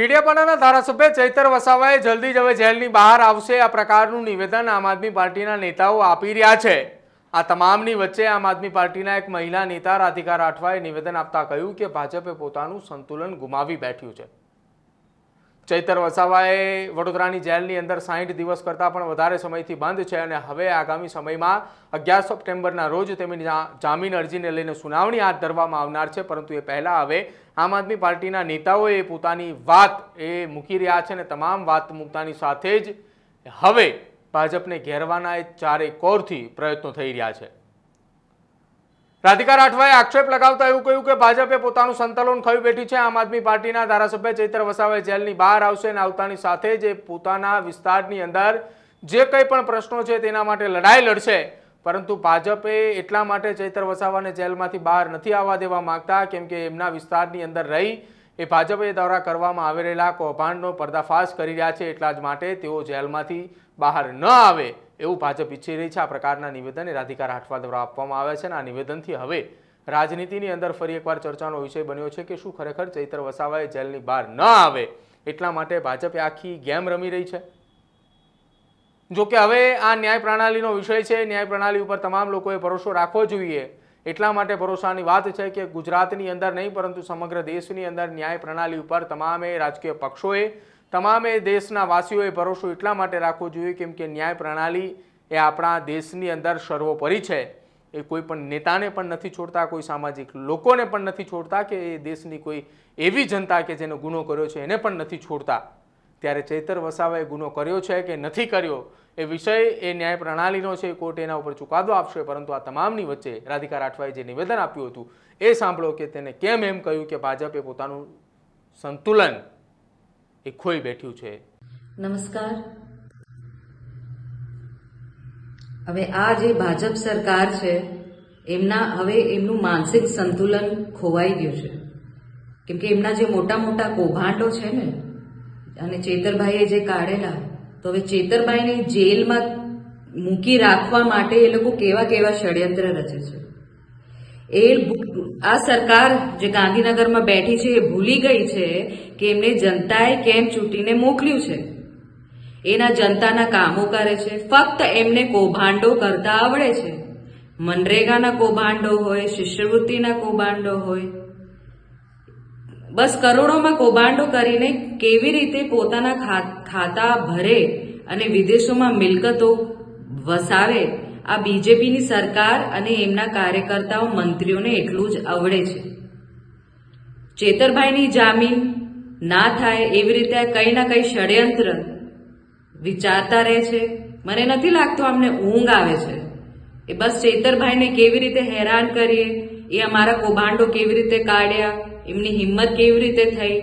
ડીડીયાપાડાના ધારાસભ્ય ચૈતર વસાવાએ જલ્દી જ હવે જેલની બહાર આવશે. આ પ્રકારનું નિવેદન આમ આદમી પાર્ટીના નેતાઓ આપી રહ્યા છે. આ તમામની વચ્ચે આમ આદમી પાર્ટીના એક મહિલા નેતા રાધિકા રાઠવાએ નિવેદન આપતા કહ્યું કે ભાજપે પોતાનું સંતુલન ગુમાવી બેઠ્યું છે. ચૈતર વસાવાએ વડોદરાની જેલની અંદર સાહીઠ દિવસ કરતાં પણ વધારે સમયથી બંધ છે અને હવે આગામી સમયમાં અગિયાર સપ્ટેમ્બરના રોજ તેમની જામીન અરજીને લઈને સુનાવણી હાથ ધરવામાં આવનાર છે, પરંતુ એ પહેલાં હવે આમ આદમી પાર્ટીના નેતાઓએ પોતાની વાત એ મૂકી રહ્યા છે અને તમામ વાત મૂકતાની સાથે જ હવે ભાજપને ઘેરવાના એ ચારે કોરથી પ્રયત્નો થઈ રહ્યા છે. રાધિકા રાઠવાએ આક્ષેપ લગાવતા એવું કહ્યું કે ભાજપે પોતાનું સંતુલન ખોઈ બેઠી છે. આમ આદમી પાર્ટીના ધારાસભ્ય ચૈત્ર વસાવાએ જેલની બહાર આવશે અને આવતાની સાથે જે પોતાના વિસ્તારની અંદર જે કંઈ પણ પ્રશ્નો છે તેના માટે લડાઈ લડશે. પરંતુ ભાજપે એટલા માટે ચૈત્ર વસાવાને જેલમાંથી બહાર નથી આવવા દેવા માંગતા, કેમ કે એમના વિસ્તારની અંદર રહી એ ભાજપે દ્વારા કરવામાં આવી રહેલા કૌભાંડનો પર્દાફાશ કરી રહ્યા છે. એટલા જ માટે તેઓ જેલમાંથી બહાર ન આવે. એવું ભાજપ ઈચ્છી રહી છે આ પ્રકારના નિવેદન રાધિકા રાઠવા દ્વારા આપવામાં આવ્યા છે અને આ નિવેદનથી હવે રાજનીતિની અંદર ફરી એકવાર ચર્ચાનો વિષય બન્યો છે કે શું ખરેખર ચૈત્ર વસાવાએ જેલની બહાર ન આવે એટલા માટે ભાજપે આખી ગેમ રમી રહી છે. જો કે હવે આ ન્યાય પ્રણાલીનો વિષય છે, ન્યાય પ્રણાલી ઉપર તમામ લોકોએ ભરોસો રાખવો જોઈએ. એટલા માટે ભરોસાની વાત છે કે ગુજરાતની અંદર નહીં, પરંતુ સમગ્ર દેશની અંદર ન્યાય પ્રણાલી ઉપર તમામે રાજકીય પક્ષોએ તમામે દેશના વાસીઓએ ભરોસો એટલા માટે રાખવો જોઈએ કેમ કે ન્યાય પ્રણાલી એ આપણા દેશની અંદર સર્વોપરી છે. એ કોઈ પણ નેતાને પણ નથી છોડતા, કોઈ સામાજિક લોકોને પણ નથી છોડતા કે એ દેશની કોઈ એવી જનતા કે જેનો ગુનો કર્યો છે એને પણ નથી છોડતા. ત્યારે ચૈતર વસાવાએ ગુનો કર્યો છે કે નથી કર્યો એ વિષય એ ન્યાય પ્રણાલીનો છે, કોર્ટ એના ઉપર ચુકાદો આપશે, પરંતુ આ તમામની વચ્ચે રાધિકા રાઠવાએ જે નિવેદન આપ્યું હતું એ સાંભળો કે તેને કેમ એમ કહ્યું કે ભાજપે પોતાનું સંતુલન એ ખોઈ બેઠ્યું છે. નમસ્કાર. હવે આ જે ભાજપ સરકાર છે, એમના હવે એમનું માનસિક સંતુલન ખોવાઈ ગયું છે. કેમ કે એમના જે મોટા મોટા કૌભાંડો છે ને, અને ચેતરભાઈએ જે કાઢેલા, તો હવે ચેતરભાઈને જેલમાં મૂકી રાખવા માટે એ લોકો કેવા કેવા ષડયંત્ર રચે છે. એ આ સરકાર જે ગાંધીનગરમાં બેઠી છે એ ભૂલી ગઈ છે કે એમને જનતાએ કેમ ચૂંટીને મોકલ્યું છે. એના જનતાના કામો કરે છે. ફક્ત એમને કૌભાંડો કરતા આવડે છે. મનરેગાના કૌભાંડો હોય, શિષ્યવૃત્તિના કૌભાંડો હોય. બસ કરોડોમાં કૌભાંડો કરીને કેવી રીતે પોતાના ખાતા ભરે અને વિદેશોમાં મિલકતો વસાવે આ બીજેપીની સરકાર અને એમના કાર્યકર્તાઓ મંત્રીઓને એટલું જ આવડે છે. ચેતરભાઈની જામીન ના થાય એવી રીતે કંઈ ના કંઈ ષડયંત્ર વિચારતા રહે છે. મને નથી લાગતું અમને ઊંઘ આવે છે. એ બસ ચેતરભાઈને કેવી રીતે હેરાન કરીએ, એ અમારા કૌભાંડો કેવી રીતે કાઢ્યા, એમની હિંમત કેવી રીતે થઈ?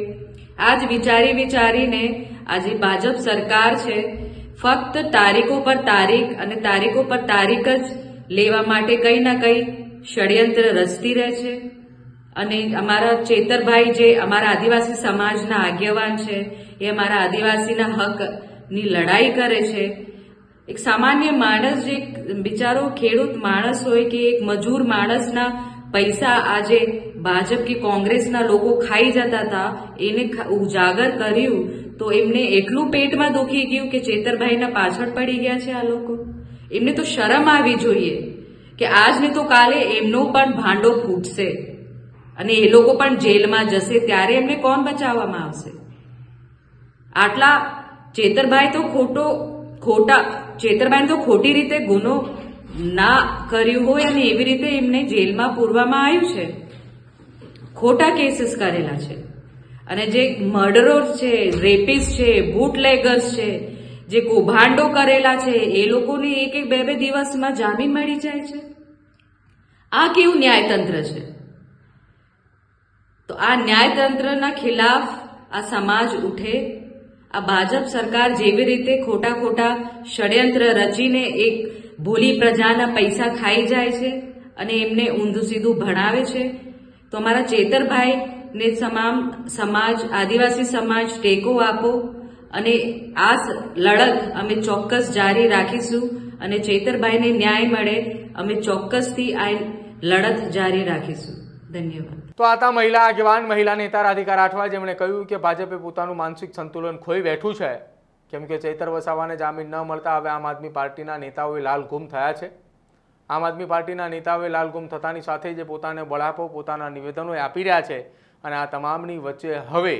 આજ વિચારી વિચારીને આજે ભાજપ સરકાર છે ફક્ત તારીખો પર તારીખ અને તારીખો પર તારીખ જ લેવા માટે કંઈ ના કંઈ ષડયંત્ર રચતી રહે છે. અને અમારા ચેતરભાઈ જે અમારા આદિવાસી સમાજના આગેવાન છે, એ અમારા આદિવાસીના હકની લડાઈ કરે છે. એક સામાન્ય માણસ જે બિચારો ખેડૂત માણસ હોય કે એક મજૂર માણસના પૈસા આજે ભાજપ કે કોંગ્રેસના લોકો ખાઈ જતા હતા, એને ઉજાગર કર્યું, તો એમને એટલું પેટમાં દુખી ગયું કે ચેતરભાઈના પાછળ પડી ગયા છે આ લોકો. એમને તો શરમ આવી જોઈએ કે આજને તો કાલે એમનો પણ ભાંડો ફૂટશે અને એ લોકો પણ જેલમાં જશે, ત્યારે એમને કોણ બચાવવામાં આવશે? આટલા ચેતરભાઈ તો ખોટો, ખોટા ચેતરભાઈ તો ખોટી રીતે ગુનો ના કર્યું હોય અને એવી રીતે એમને જેલમાં પૂરવામાં આવ્યું છે. ખોટા કેસીસ કરેલા છે. અને જે મર્ડરોર છે રેપિસ છે, બુટલેગર્સ છે, જે કૌભાંડો કરેલા છે, એ લોકોને એક એક બે બે દિવસમાં જામીન મળી જાય છે. આ કેવું ન્યાયતંત્ર છે? તો આ ન્યાયતંત્રના ખિલાફ આ સમાજ ઉઠે, આ ભાજપ સરકાર જેવી રીતે ખોટા ખોટા ષડયંત્ર રચીને એક ભોલી પ્રજાના પૈસા ખાઈ જાય છે અને એમને ઊંધું સીધું ભણાવે છે. તો અમારા ચેતરભાઈ ને તમામ સમાજ, આદિવાસી સમાજ ટેકો આપો અને આ લડત અમે ચોક્કસ જારી રાખીશું અને ચેતરભાઈને ન્યાય મળે અમે ચોક્કસથી આ લડત જારી રાખીશું. ધન્યવાદ. તો આ હતા મહિલા આગેવાન, મહિલા નેતા રાધિકા રાઠવા, જેમણે કહ્યું કે ભાજપે પોતાનું માનસિક સંતુલન ખોઈ બેઠું છે. કેમ કે ચૈતર વસાવાને જામીન ન મળતા હવે આમ આદમી પાર્ટીના નેતાઓએ લાલ ગુમ થયા છે. આમ આદમી પાર્ટીના નેતાઓએ લાલ ગુમ થતાની સાથે જે પોતાને બળાપો, પોતાના નિવેદનો આપી રહ્યા છે અને આ તમામની વચ્ચે હવે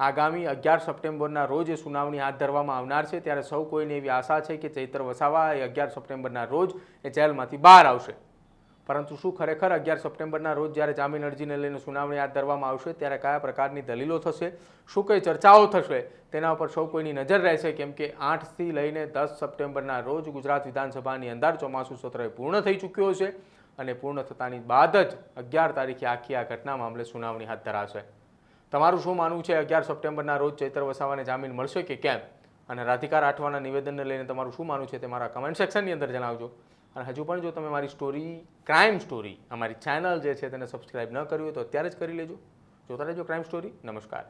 આગામી અગિયાર સપ્ટેમ્બરના રોજ સુનાવણી હાથ ધરવામાં આવનાર છે. ત્યારે સૌ કોઈને એવી આશા છે કે ચૈતર વસાવા એ અગિયાર સપ્ટેમ્બરના રોજ એ જેલમાંથી બહાર આવશે. પરંતુ શું ખરેખર અગિયાર સપ્ટેમ્બરના રોજ જ્યારે જામીન અરજીને લઈને સુનાવણી હાથ ધરવામાં આવશે, ત્યારે કયા પ્રકારની દલીલો થશે, શું કઈ ચર્ચાઓ થશે, તેના ઉપર સૌ કોઈની નજર રહેશે, કેમ કે આઠથી લઈને દસ સપ્ટેમ્બરના રોજ ગુજરાત વિધાનસભાની અંદર ચોમાસું સત્ર પૂર્ણ થઈ ચૂક્યો છે અને પૂર્ણ થતાની બાદ જ અગિયાર તારીખે આખી આ ઘટના મામલે સુનાવણી હાથ ધરાશે. તમારું શું માનવું છે, અગિયાર સપ્ટેમ્બરના રોજ ચૈતર વસાવાને જામીન મળશે કે કેમ? અને રાધિકા રાઠવાના નિવેદનને લઈને તમારું શું માનવું છે તે મારા કમેન્ટ સેક્શનની અંદર જણાવજો. અને હજુ પણ જો તમે મારી સ્ટોરી ક્રાઇમ સ્ટોરી અમારી ચેનલ જે છે તેને સબસ્ક્રાઇબ ન કરવી હોય તો અત્યારે જ કરી લેજો. જોતા રહેજો ક્રાઇમ સ્ટોરી નમસ્કાર.